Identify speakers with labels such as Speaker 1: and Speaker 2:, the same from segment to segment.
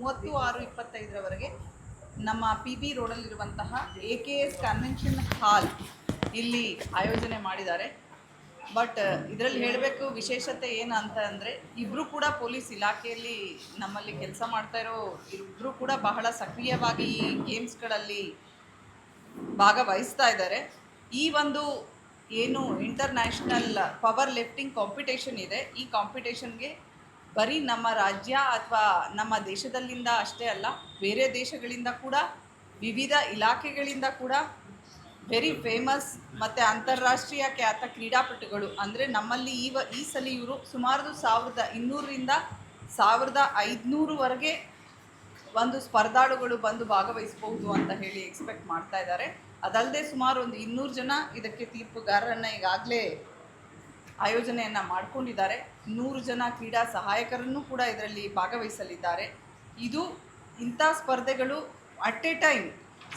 Speaker 1: ಮೂವತ್ತು ಆರು ಇಪ್ಪತ್ತೈದರವರೆಗೆ ನಮ್ಮ P B ರೋಡಲ್ಲಿರುವಂತಹ A K S convention hall ಇಲ್ಲಿ ಆಯೋಜನೆ ಮಾಡಿದ್ದಾರೆ. ಬಟ್ ಇದರಲ್ಲಿ ಹೇಳಬೇಕು ವಿಶೇಷತೆ ಏನು ಅಂತ ಅಂದರೆ ಇಬ್ಬರು ಕೂಡ ಪೊಲೀಸ್ ಇಲಾಖೆಯಲ್ಲಿ ನಮ್ಮಲ್ಲಿ ಕೆಲಸ ಮಾಡ್ತಾ ಇರೋ ಇಬ್ಬರು ಕೂಡ ಬಹಳ ಸಕ್ರಿಯವಾಗಿ ಈ ಗೇಮ್ಸ್ಗಳಲ್ಲಿ ಭಾಗವಹಿಸ್ತಾ ಇದ್ದಾರೆ. ಈ ಒಂದು ಏನು ಇಂಟರ್ನ್ಯಾಷನಲ್ ಪವರ್ ಲಿಫ್ಟಿಂಗ್ ಕಾಂಪಿಟೇಷನ್ ಇದೆ. ಈ ಕಾಂಪಿಟೇಷನ್ಗೆ ಬರೀ ನಮ್ಮ ರಾಜ್ಯ ಅಥವಾ ನಮ್ಮ ದೇಶದಲ್ಲಿಂದ ಅಷ್ಟೇ ಅಲ್ಲ, ಬೇರೆ ದೇಶಗಳಿಂದ ಕೂಡ, ವಿವಿಧ ಇಲಾಖೆಗಳಿಂದ ಕೂಡ ವೆರಿ ಫೇಮಸ್ ಮತ್ತು ಅಂತಾರಾಷ್ಟ್ರೀಯ ಖ್ಯಾತ ಕ್ರೀಡಾಪಟುಗಳು. ಅಂದರೆ ನಮ್ಮಲ್ಲಿ ಈ ಈ ಸಲ ಇವರು ಸುಮಾರು ಸಾವಿರದ ಇನ್ನೂರರಿಂದ ಸಾವಿರದ ಐದುನೂರುವರೆಗೆ ಒಂದು ಸ್ಪರ್ಧಾಳುಗಳು ಬಂದು ಭಾಗವಹಿಸಬಹುದು ಅಂತ ಹೇಳಿ ಎಕ್ಸ್ಪೆಕ್ಟ್ ಮಾಡ್ತಾ ಇದ್ದಾರೆ. ಅದಲ್ಲದೆ ಸುಮಾರು ಒಂದು ಇನ್ನೂರು ಜನ ಇದಕ್ಕೆ ತೀರ್ಪುಗಾರರನ್ನು ಈಗಾಗಲೇ ಆಯೋಜನೆಯನ್ನು ಮಾಡ್ಕೊಂಡಿದ್ದಾರೆ. ನೂರು ಜನ ಕ್ರೀಡಾ ಸಹಾಯಕರನ್ನು ಕೂಡ ಇದರಲ್ಲಿ ಭಾಗವಹಿಸಲಿದ್ದಾರೆ. ಇದು ಇಂಥ ಸ್ಪರ್ಧೆಗಳು at a time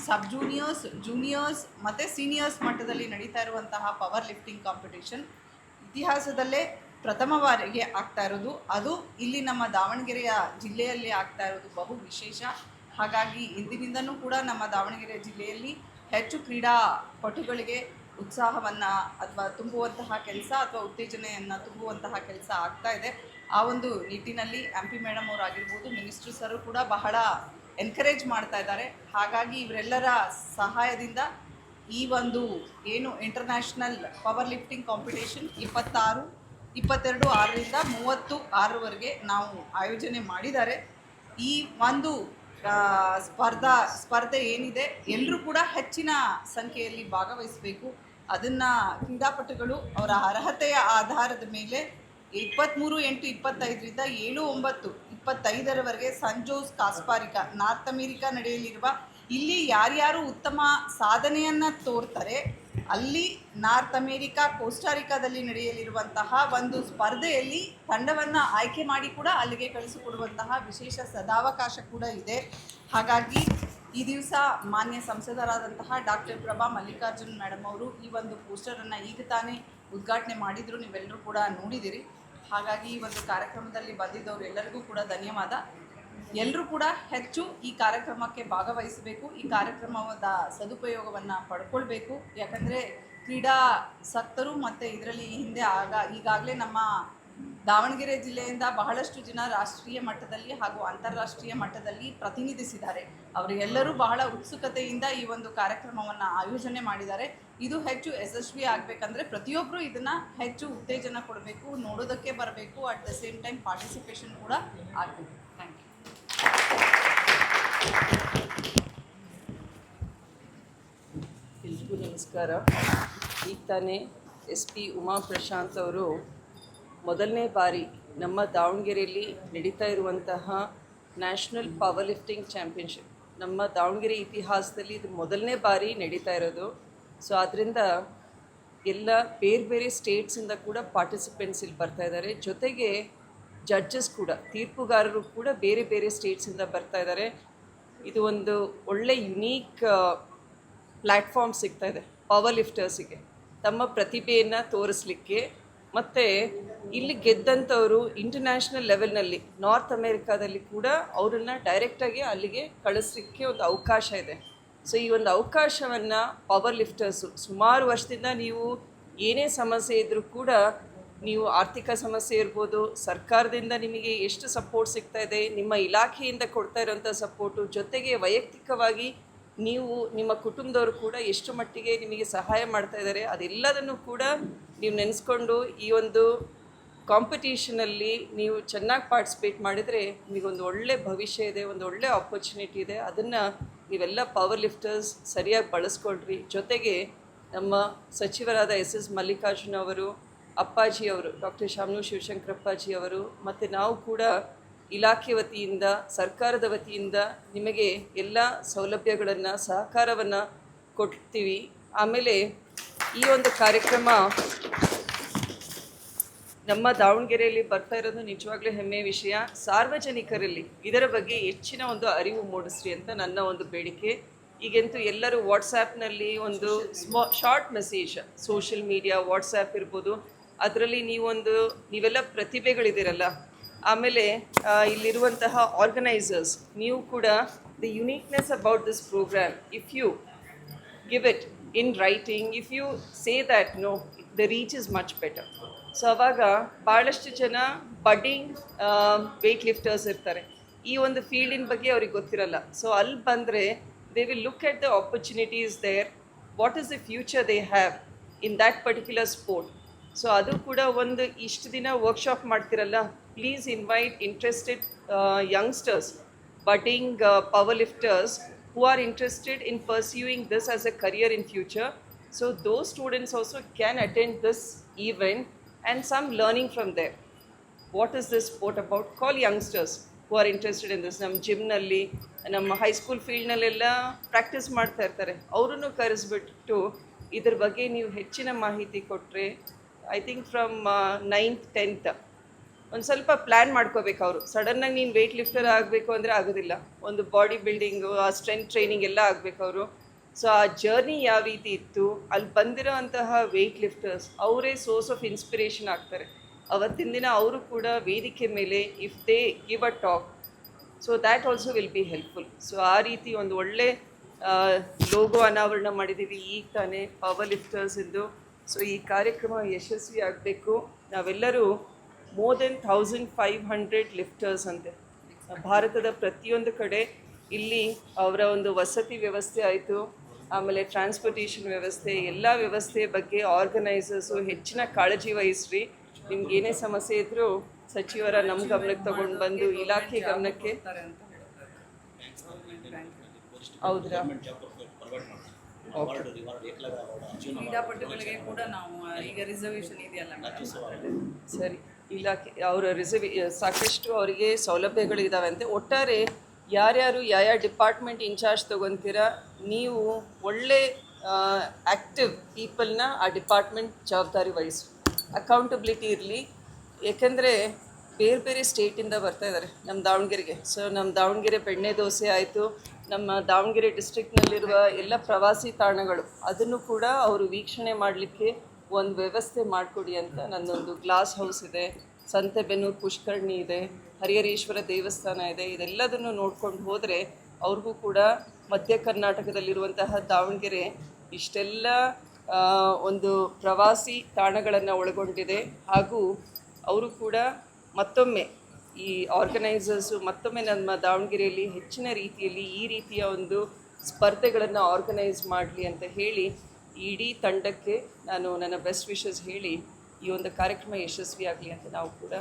Speaker 1: sub juniors juniors ಮತ್ತು ಸೀನಿಯರ್ಸ್ ಮಟ್ಟದಲ್ಲಿ ನಡೀತಾ ಇರುವಂತಹ ಪವರ್ ಲಿಫ್ಟಿಂಗ್ ಕಾಂಪಿಟೇಷನ್ ಇತಿಹಾಸದಲ್ಲೇ ಪ್ರಥಮ ಬಾರಿಗೆ ಆಗ್ತಾ ಇರೋದು. ಅದು ಇಲ್ಲಿ ನಮ್ಮ ದಾವಣಗೆರೆಯ ಜಿಲ್ಲೆಯಲ್ಲಿ ಆಗ್ತಾ ಇರೋದು ಬಹು ವಿಶೇಷ. ಹಾಗಾಗಿ ಇಂದಿನಿಂದನೂ ಕೂಡ ನಮ್ಮ ದಾವಣಗೆರೆ ಜಿಲ್ಲೆಯಲ್ಲಿ ಹೆಚ್ಚು ಕ್ರೀಡಾಪಟುಗಳಿಗೆ ಉತ್ಸಾಹವನ್ನು ಅಥವಾ ತುಂಬುವಂತಹ ಕೆಲಸ ಅಥವಾ ಉತ್ತೇಜನೆಯನ್ನು ತುಂಬುವಂತಹ ಕೆಲಸ ಆಗ್ತಾ ಇದೆ. ಆ ಒಂದು ನಿಟ್ಟಿನಲ್ಲಿ ಎಂ ಪಿ ಮೇಡಮ್ ಅವರಾಗಿರ್ಬೋದು ಮಿನಿಸ್ಟ್ರಸರು ಕೂಡ ಬಹಳ ಎನ್ಕರೇಜ್ ಮಾಡ್ತಾ ಇದ್ದಾರೆ. ಹಾಗಾಗಿ ಇವರೆಲ್ಲರ ಸಹಾಯದಿಂದ ಈ ಒಂದು ಏನು ಇಂಟರ್ನ್ಯಾಷನಲ್ ಪವರ್ ಲಿಫ್ಟಿಂಗ್ ಕಾಂಪಿಟೇಷನ್ ಇಪ್ಪತ್ತಾರು, ಇಪ್ಪತ್ತೆರಡು, ಆರರಿಂದ ಮೂವತ್ತು, ಆರರವರೆಗೆ ನಾವು ಆಯೋಜನೆ ಮಾಡಿದ್ದಾರೆ. ಈ ಒಂದು ಸ್ಪರ್ಧಾ, ಸ್ಪರ್ಧೆ ಏನಿದೆ ಎಲ್ಲರೂ ಕೂಡ ಹೆಚ್ಚಿನ ಸಂಖ್ಯೆಯಲ್ಲಿ ಭಾಗವಹಿಸಬೇಕು. ಅದನ್ನು ಕ್ರೀಡಾಪಟುಗಳು ಅವರ ಅರ್ಹತೆಯ ಆಧಾರದ ಮೇಲೆ ಇಪ್ಪತ್ತ್ಮೂರು ಎಂಟು ಇಪ್ಪತ್ತೈದರಿಂದ ಏಳು ಒಂಬತ್ತು ಇಪ್ಪತ್ತೈದರವರೆಗೆ ಸಂಜೋಸ್ ಕಾಸ್ಪಾರಿಕಾ, ನಾರ್ತ್ ಅಮೇರಿಕಾ ನಡೆಯಲಿರುವ ಇಲ್ಲಿ ಯಾರ್ಯಾರು ಉತ್ತಮ ಸಾಧನೆಯನ್ನು ತೋರ್ತಾರೆ ಅಲ್ಲಿ ನಾರ್ತ್ ಅಮೇರಿಕಾ ಕೋಸ್ಟಾರಿಕಾದಲ್ಲಿ ನಡೆಯಲಿರುವಂತಹ ಒಂದು ಸ್ಪರ್ಧೆಯಲ್ಲಿ ತಂಡವನ್ನು ಆಯ್ಕೆ ಮಾಡಿ ಕೂಡ ಅಲ್ಲಿಗೆ ಕಳಿಸಿಕೊಡುವಂತಹ ವಿಶೇಷ ಸದಾವಕಾಶ ಕೂಡ ಇದೆ. ಹಾಗಾಗಿ ಈ ದಿವಸ ಮಾನ್ಯ ಸಂಸದರಾದಂತಹ ಡಾಕ್ಟರ್ ಪ್ರಭಾ ಮಲ್ಲಿಕಾರ್ಜುನ್ ಮೇಡಮ್ ಅವರು ಈ ಒಂದು ಪೋಸ್ಟರನ್ನು ಈಗ ತಾನೇ ಉದ್ಘಾಟನೆ ಮಾಡಿದ್ರು. ನೀವೆಲ್ಲರೂ ಕೂಡ ನೋಡಿದಿರಿ. ಹಾಗಾಗಿ ಈ ಒಂದು ಕಾರ್ಯಕ್ರಮದಲ್ಲಿ ಬಂದಿದ್ದವರು ಎಲ್ಲರಿಗೂ ಕೂಡ ಧನ್ಯವಾದ. ಎಲ್ಲರೂ ಕೂಡ ಹೆಚ್ಚು ಈ ಕಾರ್ಯಕ್ರಮಕ್ಕೆ ಭಾಗವಹಿಸಬೇಕು, ಈ ಕಾರ್ಯಕ್ರಮದ ಸದುಪಯೋಗವನ್ನು ಪಡ್ಕೊಳ್ಬೇಕು. ಯಾಕಂದರೆ ಕ್ರೀಡಾ ಸತ್ತರು ಮತ್ತು ಇದರಲ್ಲಿ ಹಿಂದೆ ಆಗ ಈಗಾಗಲೇ ನಮ್ಮ ದಾವಣಗೆರೆ ಜಿಲ್ಲೆಯಿಂದ ಬಹಳಷ್ಟು ಜನ ರಾಷ್ಟ್ರೀಯ ಮಟ್ಟದಲ್ಲಿ ಹಾಗೂ ಅಂತಾರಾಷ್ಟ್ರೀಯ ಮಟ್ಟದಲ್ಲಿ ಪ್ರತಿನಿಧಿಸಿದ್ದಾರೆ. ಅವರೆಲ್ಲರೂ ಬಹಳ ಉತ್ಸುಕತೆಯಿಂದ ಈ ಒಂದು ಕಾರ್ಯಕ್ರಮವನ್ನು ಆಯೋಜನೆ ಮಾಡಿದ್ದಾರೆ. ಇದು ಹೆಚ್ಚು ಯಶಸ್ವಿ ಆಗಬೇಕಂದ್ರೆ ಪ್ರತಿಯೊಬ್ಬರು ಇದನ್ನು ಹೆಚ್ಚು ಉತ್ತೇಜನ ಕೊಡಬೇಕು, ನೋಡೋದಕ್ಕೆ ಬರಬೇಕು, at the same time participation ಕೂಡ ಆಗಬೇಕು. Thank you.
Speaker 2: ಎಲ್ರಿಗೂ ನಮಸ್ಕಾರ. ಈಗ ತಾನೇ ಎಸ್ ಪಿ ಉಮಾ ಪ್ರಶಾಂತ್ ಅವರು ಮೊದಲನೇ ಬಾರಿ ನಮ್ಮ ದಾವಣಗೆರೆಯಲ್ಲಿ ನಡೀತಾ ಇರುವಂತಹ ನ್ಯಾಷನಲ್ ಪವರ್ ಲಿಫ್ಟಿಂಗ್ ಚಾಂಪಿಯನ್ಶಿಪ್. ನಮ್ಮ ದಾವಣಗೆರೆ ಇತಿಹಾಸದಲ್ಲಿ ಇದು ಮೊದಲನೇ ಬಾರಿ ನಡೀತಾ ಇರೋದು. ಸೊ ಆದ್ದರಿಂದ ಎಲ್ಲ ಬೇರೆ ಬೇರೆ ಸ್ಟೇಟ್ಸಿಂದ ಕೂಡ ಪಾರ್ಟಿಸಿಪೆಂಟ್ಸ್ ಇಲ್ಲಿ ಬರ್ತಾ ಇದ್ದಾರೆ. ಜೊತೆಗೆ ಜಡ್ಜಸ್ ಕೂಡ, ತೀರ್ಪುಗಾರರು ಕೂಡ ಬೇರೆ ಬೇರೆ ಸ್ಟೇಟ್ಸಿಂದ ಬರ್ತಾ ಇದ್ದಾರೆ. ಇದು ಒಂದು ಒಳ್ಳೆ ಯುನೀಕ್ ಪ್ಲ್ಯಾಟ್ಫಾರ್ಮ್ ಸಿಗ್ತಾ ಇದೆ ಪವರ್ ಲಿಫ್ಟರ್ಸಿಗೆ ತಮ್ಮ ಪ್ರತಿಭೆಯನ್ನು ತೋರಿಸ್ಲಿಕ್ಕೆ ಮತ್ತು ಇಲ್ಲಿ ಗೆದ್ದಂಥವರು ಇಂಟರ್ನ್ಯಾಷನಲ್ ಲೆವೆಲ್ನಲ್ಲಿ ನಾರ್ತ್ ಅಮೇರಿಕಾದಲ್ಲಿ ಕೂಡ ಅವರನ್ನು ಡೈರೆಕ್ಟಾಗಿ ಅಲ್ಲಿಗೆ ಕಳಿಸ್ಲಿಕ್ಕೆ ಒಂದು ಅವಕಾಶ ಇದೆ. ಸೊ ಈ ಒಂದು ಅವಕಾಶವನ್ನು ಪವರ್ ಲಿಫ್ಟರ್ಸು ಸುಮಾರು ವರ್ಷದಿಂದ ನೀವು ಏನೇ ಸಮಸ್ಯೆ ಇದ್ದರೂ ಕೂಡ ನೀವು ಆರ್ಥಿಕ ಸಮಸ್ಯೆ ಇರ್ಬೋದು, ಸರ್ಕಾರದಿಂದ ನಿಮಗೆ ಎಷ್ಟು ಸಪೋರ್ಟ್ ಸಿಗ್ತಾ ಇದೆ, ನಿಮ್ಮ ಇಲಾಖೆಯಿಂದ ಕೊಡ್ತಾ ಇರೋಂಥ ಸಪೋರ್ಟು ಜೊತೆಗೆ ವೈಯಕ್ತಿಕವಾಗಿ ನೀವು ನಿಮ್ಮ ಕುಟುಂಬದವರು ಕೂಡ ಎಷ್ಟು ಮಟ್ಟಿಗೆ ನಿಮಗೆ ಸಹಾಯ ಮಾಡ್ತಾ ಇದ್ದಾರೆ, ಅದೆಲ್ಲದನ್ನು ಕೂಡ ನೀವು ನೆನೆಸ್ಕೊಂಡು ಈ ಒಂದು ಕಾಂಪಿಟೀಷನಲ್ಲಿ ನೀವು ಚೆನ್ನಾಗಿ ಪಾರ್ಟಿಸಿಪೇಟ್ ಮಾಡಿದರೆ ನಿಮಗೊಂದು ಒಳ್ಳೆ ಭವಿಷ್ಯ ಇದೆ, ಒಂದು ಒಳ್ಳೆ ಆಪರ್ಚುನಿಟಿ ಇದೆ. ಅದನ್ನು ನೀವೆಲ್ಲ ಪವರ್ ಲಿಫ್ಟರ್ಸ್ ಸರಿಯಾಗಿ ಬಳಸ್ಕೊಳ್ರಿ. ಜೊತೆಗೆ ನಮ್ಮ ಸಚಿವರಾದ ಎಸ್ ಎಸ್ ಮಲ್ಲಿಕಾರ್ಜುನ ಅವರು ಅಪ್ಪಾಜಿ ಅವರು ಡಾಕ್ಟರ್ ಶಾಮನು ಶಿವಶಂಕರಪ್ಪಾಜಿ ಅವರು ಮತ್ತು ನಾವು ಕೂಡ ಇಲಾಖೆ ವತಿಯಿಂದ, ಸರ್ಕಾರದ ವತಿಯಿಂದ ನಿಮಗೆ ಎಲ್ಲ ಸೌಲಭ್ಯಗಳನ್ನು, ಸಹಕಾರವನ್ನು ಕೊಡ್ತೀವಿ. ಆಮೇಲೆ ಈ ಒಂದು ಕಾರ್ಯಕ್ರಮ ನಮ್ಮ ದಾವಣಗೆರೆಯಲ್ಲಿ ಬರ್ತಾ ಇರೋದು ನಿಜವಾಗ್ಲೂ ಹೆಮ್ಮೆಯ ವಿಷಯ. ಸಾರ್ವಜನಿಕರಲ್ಲಿ ಇದರ ಬಗ್ಗೆ ಹೆಚ್ಚಿನ ಒಂದು ಅರಿವು ಮೂಡಿಸ್ರಿ ಅಂತ ನನ್ನ ಒಂದು ಬೇಡಿಕೆ. ಈಗಂತೂ ಎಲ್ಲರೂ ವಾಟ್ಸಾಪ್ನಲ್ಲಿ ಒಂದು ಸ್ಮಾ short message social media WhatsApp ಇರ್ಬೋದು. ಅದರಲ್ಲಿ ನೀವೊಂದು, ನೀವೆಲ್ಲ ಪ್ರತಿಭೆಗಳಿದ್ದೀರಲ್ಲ. ಆಮೇಲೆ ಇಲ್ಲಿರುವಂತಹ ಆರ್ಗನೈಸರ್ಸ್ ನೀವು ಕೂಡ the uniqueness about this programme if you give it in writing if you say that no the reach is much better so ಅವಾಗ ಭಾಳಷ್ಟು ಜನ ಬಡ್ಡಿಂಗ್ ವೆಯ್ಟ್ ಲಿಫ್ಟರ್ಸ್ ಇರ್ತಾರೆ. ಈ ಒಂದು ಫೀಲ್ಡಿನ ಬಗ್ಗೆ ಅವ್ರಿಗೆ ಗೊತ್ತಿರಲ್ಲ. ಸೊ ಅಲ್ಲಿ ಬಂದರೆ they will look at the opportunities there what is the future they have in that particular sport so ಅದು ಕೂಡ ಒಂದು ಇಷ್ಟು ದಿನ ವರ್ಕ್ಶಾಪ್ ಮಾಡ್ತಿರಲ್ಲ. Please invite interested youngsters budding powerlifters who are interested in pursuing this as a career in future so those students also can attend this event and some learning from the what is this sport about call youngsters who are interested in this ನಮ್ಮ ಜಿಮ್ನಲ್ಲಿ ನಮ್ಮ high school ಫೀಲ್ಡ್ನಲ್ಲೆಲ್ಲ practice ಮಾಡ್ತಾ ಇರ್ತಾರೆ. ಅವರು ಕರೆಸ್ಬಿಟ್ಟು ಇದ್ರ ಬಗ್ಗೆ ನೀವು ಹೆಚ್ಚಿನ ಮಾಹಿತಿ ಕೊಟ್ಟರೆ I think from ninth tenth ಒಂದು ಸ್ವಲ್ಪ ಪ್ಲ್ಯಾನ್ ಮಾಡ್ಕೋಬೇಕು ಅವರು. ಸಡನ್ನಾಗಿ ನೀನು ವೆಯ್ಟ್ ಲಿಫ್ಟರ್ ಆಗಬೇಕು ಅಂದರೆ ಆಗೋದಿಲ್ಲ. ಒಂದು ಬಾಡಿ ಬಿಲ್ಡಿಂಗು ಆ ಸ್ಟ್ರೆಂತ್ ಟ್ರೈನಿಂಗ್ ಎಲ್ಲ ಆಗಬೇಕು ಅವರು. ಸೊ ಆ ಜರ್ನಿ ಯಾವ ರೀತಿ ಇತ್ತು? ಅಲ್ಲಿ ಬಂದಿರೋ ಅಂತಹ ವೆಯ್ಟ್ ಲಿಫ್ಟರ್ಸ್ ಅವರೇ ಸೋರ್ಸ್ ಆಫ್ ಇನ್ಸ್ಪಿರೇಷನ್ ಆಗ್ತಾರೆ. ಅವತ್ತಿನ ದಿನ ಅವರು ಕೂಡ ವೇದಿಕೆ ಮೇಲೆ if they give a talk so that also will be helpful so ಆ ರೀತಿ ಒಂದು ಒಳ್ಳೆ ಲೋಗೋ ಅನಾವರಣ ಮಾಡಿದ್ದೀವಿ ಈಗ ತಾನೇ ಪವರ್ ಲಿಫ್ಟರ್ಸ್ ಎಂದು ಸೊ ಈ ಕಾರ್ಯಕ್ರಮ ಯಶಸ್ವಿ ಆಗಬೇಕು. ನಾವೆಲ್ಲರೂ more than thousand five hundred lifters ಅಂತೆ. ಭಾರತದ ಪ್ರತಿಯೊಂದು ಕಡೆ ಇಲ್ಲಿ ಅವರ ಒಂದು ವಸತಿ ವ್ಯವಸ್ಥೆ ಆಯಿತು. ಆಮೇಲೆ ಟ್ರಾನ್ಸ್ಪೋರ್ಟೇಷನ್ ವ್ಯವಸ್ಥೆ, ಎಲ್ಲ ವ್ಯವಸ್ಥೆ ಬಗ್ಗೆ ಆರ್ಗನೈಸರ್ಸು ಹೆಚ್ಚಿನ ಕಾಳಜಿ ವಹಿಸ್ರಿ. ನಿಮ್ಗೇನೇ ಸಮಸ್ಯೆ ಇದ್ದರೂ ಸಚಿವರ ನಮ್ಮ ಗಮನಕ್ಕೆ ತಗೊಂಡು ಬಂದು ಇಲಾಖೆ ಗಮನಕ್ಕೆ. ಹೌದ್ರಾ?
Speaker 1: ಕ್ರೀಡಾಪಟುಗಳಿಗೆ ಕೂಡ ನಾವು ಈಗ ರಿಸರ್ವೇಶನ್ ಇದೆಯಲ್ಲ
Speaker 2: ಸರಿ. ಇಲಾಖೆ ಅವರ ರಿಸರ್ವ್ ಸಾಕಷ್ಟು ಅವರಿಗೆ ಸೌಲಭ್ಯಗಳಿದ್ದಾವೆ ಅಂತೆ. ಒಟ್ಟಾರೆ ಯಾರ್ಯಾರು ಯಾವ ಡಿಪಾರ್ಟ್ಮೆಂಟ್ ಇನ್ಚಾರ್ಜ್ ತೊಗೊತೀರಾ ನೀವು ಒಳ್ಳೆ ಆ್ಯಕ್ಟಿವ್ ಪೀಪಲ್ನ ಆ ಡಿಪಾರ್ಟ್ಮೆಂಟ್ ಜವಾಬ್ದಾರಿ ವಹಿಸಿ ಅಕೌಂಟಬಿಲಿಟಿ ಇರಲಿ. ಏಕೆಂದರೆ ಬೇರೆ ಬೇರೆ ಸ್ಟೇಟಿಂದ ಬರ್ತಾ ಇದ್ದಾರೆ ನಮ್ಮ ದಾವಣಗೆರೆಗೆ. ಸೊ ನಮ್ಮ ದಾವಣಗೆರೆ ಬೆಣ್ಣೆ ದೋಸೆ ಆಯಿತು, ನಮ್ಮ ದಾವಣಗೆರೆ ಡಿಸ್ಟ್ರಿಕ್ಟ್ನಲ್ಲಿರುವ ಎಲ್ಲ ಪ್ರವಾಸಿ ತಾಣಗಳು, ಅದನ್ನು ಕೂಡ ಅವರು ವೀಕ್ಷಣೆ ಮಾಡಲಿಕ್ಕೆ ಒಂದು ವ್ಯವಸ್ಥೆ ಮಾಡಿಕೊಡಿ ಅಂತ ನನ್ನೊಂದು ಗ್ಲಾಸ್ ಹೌಸ್ ಇದೆ, ಸಂತೆಬೆನ್ನೂರು ಪುಷ್ಕರ್ಣಿ ಇದೆ, ಹರಿಹರೇಶ್ವರ ದೇವಸ್ಥಾನ ಇದೆ, ಇದೆಲ್ಲದನ್ನು ನೋಡ್ಕೊಂಡು ಹೋದರೆ ಅವ್ರಿಗೂ ಕೂಡ ಮಧ್ಯ ಕರ್ನಾಟಕದಲ್ಲಿರುವಂತಹ ದಾವಣಗೆರೆ ಇಷ್ಟೆಲ್ಲ ಒಂದು ಪ್ರವಾಸಿ ತಾಣಗಳನ್ನು ಒಳಗೊಂಡಿದೆ. ಹಾಗೂ ಅವರು ಕೂಡ ಮತ್ತೊಮ್ಮೆ ಈ ಆರ್ಗನೈಸರ್ಸು ಮತ್ತೊಮ್ಮೆ ನಮ್ಮ ದಾವಣಗೆರೆಯಲ್ಲಿ ಹೆಚ್ಚಿನ ರೀತಿಯಲ್ಲಿ ಈ ರೀತಿಯ ಒಂದು ಸ್ಪರ್ಧೆಗಳನ್ನು ಆರ್ಗನೈಸ್ ಮಾಡಲಿ ಅಂತ ಹೇಳಿ ಇಡೀ ತಂಡಕ್ಕೆ ನಾನು ನನ್ನ ಬೆಸ್ಟ್ ವಿಷಸ್ ಹೇಳಿ ಈ ಒಂದು ಕಾರ್ಯಕ್ರಮ ಯಶಸ್ವಿಯಾಗಲಿ ಅಂತ ನಾವು ಕೂಡ